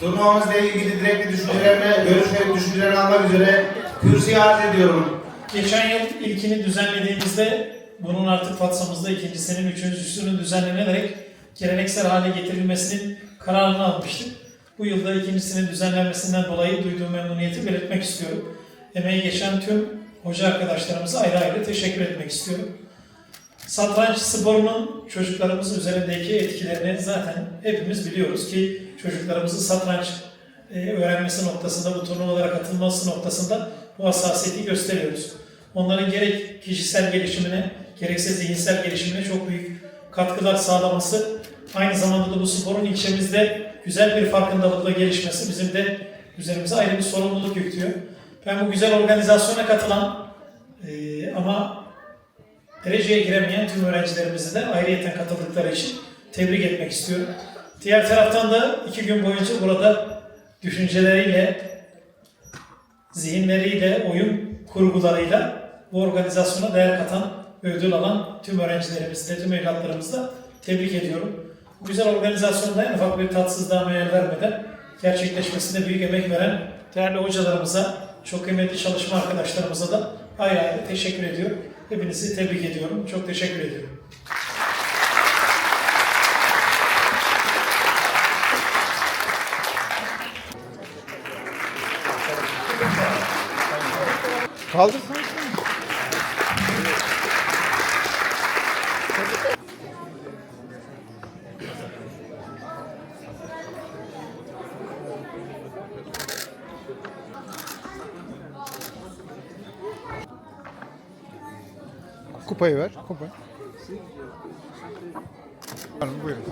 Turnuvamızla ilgili direkt düşüncelerine, görüşlerini, düşüncelerini almak üzere kürsüye arz ediyorum. Geçen yıl ilkini düzenlediğimizde bunun artık Fatsamızda ikincisinin, üçüncüsünün düzenlenerek geleneksel hale getirilmesinin kararını almıştık. Bu yılda ikincisinin düzenlenmesinden dolayı duyduğum memnuniyeti belirtmek istiyorum. Emeği geçen tüm hoca arkadaşlarımıza ayrı ayrı teşekkür etmek istiyorum. Satranç sporunun çocuklarımız üzerindeki etkilerini zaten hepimiz biliyoruz ki çocuklarımızı satranç e, öğrenmesi noktasında, bu turnuvalara katılması noktasında bu hassasiyeti gösteriyoruz. Onların gerek kişisel gelişimine, gerekse zihinsel gelişimine çok büyük katkılar sağlaması, aynı zamanda da bu sporun ilçemizde güzel bir farkındalıkla gelişmesi bizim de üzerimize ayrı bir sorumluluk yüklüyor. Ben bu güzel organizasyona katılan e, ama dereceye giremeyen tüm öğrencilerimizi de ayrıyeten katıldıkları için tebrik etmek istiyorum. Diğer taraftan da iki gün boyunca burada düşünceleriyle, zihinleriyle, oyun kurgularıyla bu organizasyona değer katan ödül alan tüm öğrencilerimizi de, tüm evlatlarımızı da tebrik ediyorum. Bu güzel organizasyonda en ufak bir tatsızlığa meyil vermeden gerçekleşmesinde büyük emek veren değerli hocalarımıza, çok kıymetli çalışma arkadaşlarımıza da ayrı ayrı teşekkür ediyorum. Hepinizi tebrik ediyorum. Çok teşekkür ediyorum. Kaldır. Kupayı ver. Kupayı. Hanım buyurun.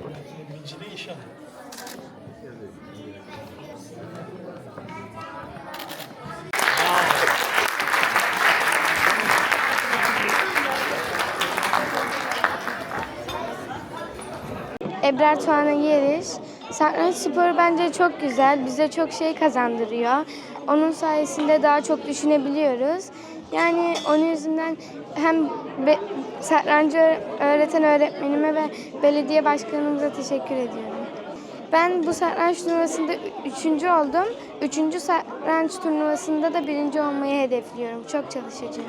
Birinciliği inşallah. Ebrar Tuana Yeriş. Satranç sporu bence çok güzel. Bize çok şey kazandırıyor. Onun sayesinde daha çok düşünebiliyoruz. Yani onun yüzünden hem be, satrancı öğreten öğretmenime ve belediye başkanımıza teşekkür ediyorum. Ben bu satranç turnuvasında üçüncü oldum. Üçüncü satranç turnuvasında da birinci olmayı hedefliyorum. Çok çalışacağım.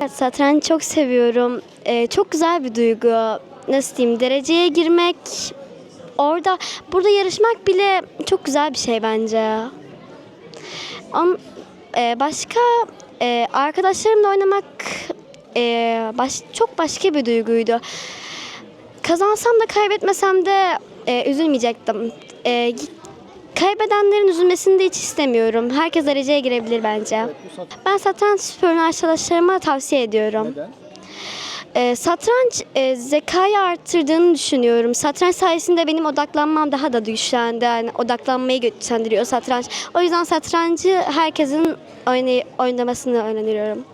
Evet, satranç çok seviyorum. Ee, çok güzel bir duygu. Nasıl diyeyim? Dereceye girmek, orada, burada yarışmak bile çok güzel bir şey bence. Am, e, başka e, arkadaşlarımla oynamak e, baş, çok başka bir duyguydu. Kazansam da kaybetmesem de e, üzülmeyecektim. E, kaybedenlerin üzülmesini de hiç istemiyorum. Herkes dereceye girebilir bence. Ben satranç sporunu arkadaşlarıma tavsiye ediyorum. Neden? Ee, satranç e, zekayı arttırdığını düşünüyorum. Satranç sayesinde benim odaklanmam daha da güçlendi. Yani odaklanmayı güçlendiriyor satranç. O yüzden satrancı herkesin oynay- oynamasını öneriyorum.